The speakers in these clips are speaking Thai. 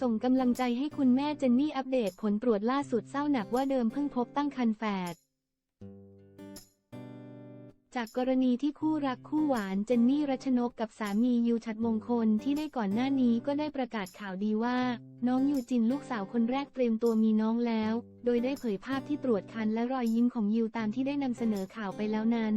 ส่งกำลังใจให้คุณแม่เจนนี่อัปเดตผลตรวจล่าสุดเศร้าหนักว่าเดิมเพิ่งพบตั้งครรภ์แฝด จากกรณีที่คู่รักคู่หวานเจนนี่รัชนกกับสามียูชัดมงคลที่ได้ก่อนหน้านี้ก็ได้ประกาศข่าวดีว่า น้องยูจินลูกสาวคนแรกเตรียมตัวมีน้องแล้ว โดยได้เผยภาพที่ตรวจคันและรอยยิ้มของยูตามที่ได้นำเสนอข่าวไปแล้วนั้น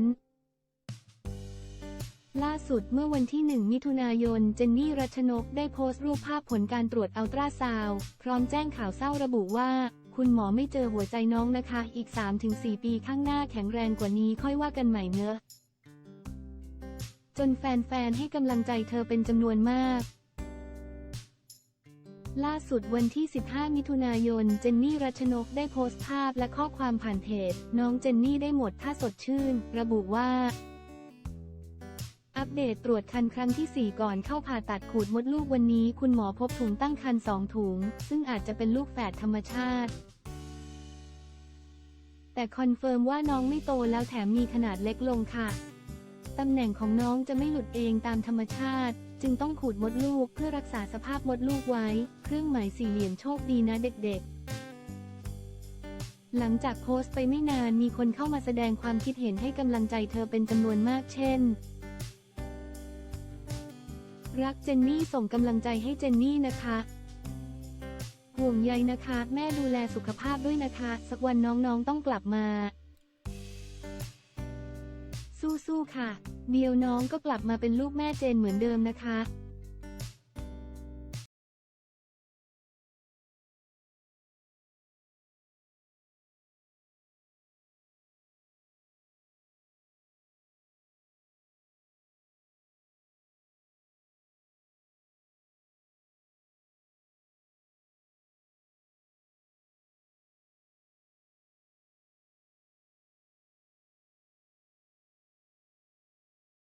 ล่าสุดเมื่อวันที่ 1 มิถุนายน เจนนี่รัชนกได้โพสต์รูปภาพผลการตรวจอัลตราซาวด์พร้อมแจ้งข่าวเศร้าระบุว่า คุณหมอไม่เจอหัวใจน้องนะคะ อีก 3-4 ปีข้างหน้าแข็งแรงกว่านี้ค่อยว่ากันใหม่เนอะ จนแฟนๆ ให้กำลังใจเธอเป็นจำนวนมาก ล่าสุดวันที่ 15 มิถุนายน เจนนี่รัชนกได้โพสต์ภาพและข้อความผ่านเพจ น้องเจนนี่ได้หมดถ้าสดชื่น ระบุว่า อัปเดตตรวจคันครั้งที่ 4 ก่อนเข้าผ่าตัดขูดมดลูกวันนี้ คุณหมอพบถุงตั้งครรภ์สองถุง ซึ่งอาจจะเป็นลูกแฝดธรรมชาติ แต่คอนเฟิร์มว่าน้องไม่โตแล้วแถมมีขนาดเล็กลงค่ะ ตำแหน่งของน้องจะไม่หลุดเองตามธรรมชาติ จึงต้องขูดมดลูกเพื่อรักษาสภาพมดลูกไว้ เครื่องหมายสี่เหลี่ยมโชคดีนะเด็กๆหลังจากโพสต์ไปไม่นานมีคนเข้ามาแสดงความคิดเห็นให้กำลังใจเธอเป็นจำนวนมากเช่น รักเจนนี่ส่งกำลังใจให้เจนนี่นะคะ ห่วงใยนะคะ แม่ดูแลสุขภาพด้วยนะคะ สักวันน้องๆต้องกลับมา สู้ๆค่ะ เดียวน้องก็กลับมาเป็นลูกแม่เจนเหมือนเดิมนะคะ